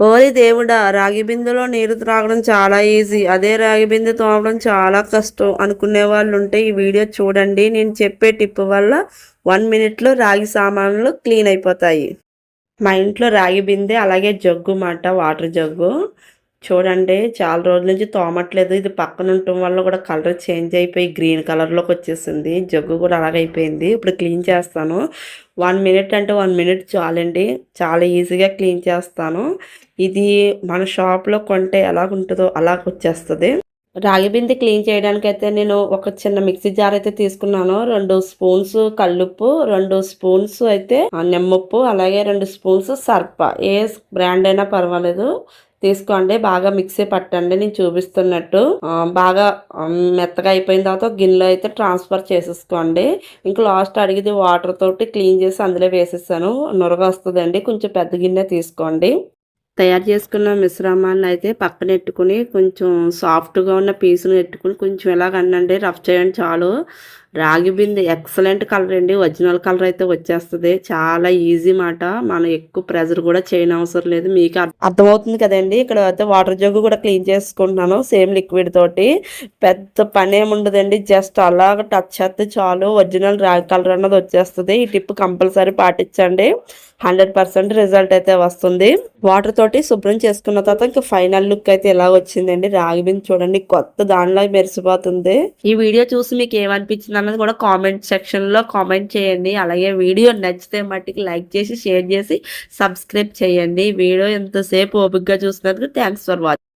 ఓరి దేవుడా రాగి బిందెలో నీరు త్రాగడం చాలా ఈజీ. అదే రాగి బిందె తోమడం చాలా కష్టం అనుకునే వాళ్ళు ఉంటే ఈ వీడియో చూడండి. నేను చెప్పే టిప్ వల్ల వన్ మినిట్లో రాగి సామాన్లు క్లీన్ అయిపోతాయి. మా ఇంట్లో రాగి బిందె అలాగే జగ్గు మాట వాటర్ జగ్గు. చూడండి చాలా రోజుల నుంచి తోమట్లేదు. ఇది పక్కన ఉండటం వల్ల కూడా కలర్ చేంజ్ అయిపోయి గ్రీన్ కలర్లోకి వచ్చేసింది. జగ్గు కూడా అలాగైపోయింది ఇప్పుడు క్లీన్ చేస్తాను. వన్ మినిట్ అంటే వన్ మినిట్ చాలండి. చాలా ఈజీగా క్లీన్ చేస్తాను. ఇది మన షాప్లో కొంటే ఎలాగుంటుందో అలాగ వచ్చేస్తుంది. రాగి బిందె క్లీన్ చేయడానికి అయితే నేను ఒక చిన్న మిక్సీ జార్ అయితే తీసుకున్నాను. రెండు స్పూన్స్ కల్లుప్పు రెండు స్పూన్స్ అయితే నిమ్మప్పు అలాగే రెండు స్పూన్స్ సర్ప. ఏ బ్రాండ్ అయినా పర్వాలేదు. తీసుకోండి బాగా మిక్సీ పట్టండి నేను చూపిస్తున్నట్టు. బాగా మెత్తగా అయిపోయిన తర్వాత గిన్నెలో అయితే ట్రాన్స్ఫర్ చేసేసుకోండి. ఇంకా లాస్ట్ అడిగిది వాటర్ తోటి క్లీన్ చేసి అందులో వేసేసాను. నురగ వస్తుందండి కొంచెం పెద్ద గిన్నె తీసుకోండి. తయారు చేసుకున్న మిశ్రమాన్ని అయితే పక్కన పెట్టుకుని కొంచెం సాఫ్ట్గా ఉన్న పీసును పెట్టుకుని కొంచెం ఎలాగనండి రఫ్ చేయండి చాలు. రాగి బిందె ఎక్సలెంట్ కలర్ అండి. ఒరిజినల్ కలర్ అయితే వచ్చేస్తుంది. చాలా ఈజీ మాట. మనం ఎక్కువ ప్రెజర్ కూడా చేయని అవసరం లేదు. మీకు అర్థమవుతుంది కదండి. ఇక్కడ అయితే వాటర్ జగ్గు కూడా క్లీన్ చేసుకుంటున్నాను. సేమ్ లిక్విడ్ తోటి. పెద్ద పని ఏముండదండి జస్ట్ అలాగ టచ్ చేస్తే చాలు. ఒరిజినల్ రాగి కలర్ అన్నది వచ్చేస్తుంది. ఈ టిప్ కంపల్సరీ పాటించండి. హండ్రెడ్ పర్సెంట్ రిజల్ట్ అయితే వస్తుంది. వాటర్ తోటి శుభ్రం చేసుకున్న తర్వాత ఇంకా ఫైనల్ లుక్ అయితే ఎలా వచ్చిందండి? రాగి బిందె చూడండి కొత్త దానిలో మెరిసిపోతుంది. ఈ వీడియో చూసి మీకు ఏమనిపించింది అన్నది కూడా కామెంట్ సెక్షన్లో కామెంట్ చేయండి. అలాగే వీడియో నచ్చితే మట్టికి లైక్ చేసి షేర్ చేసి సబ్స్క్రైబ్ చేయండి. వీడియో ఎంతసేపు ఓపికగా చూసినందుకు థ్యాంక్స్ ఫర్ వాచింగ్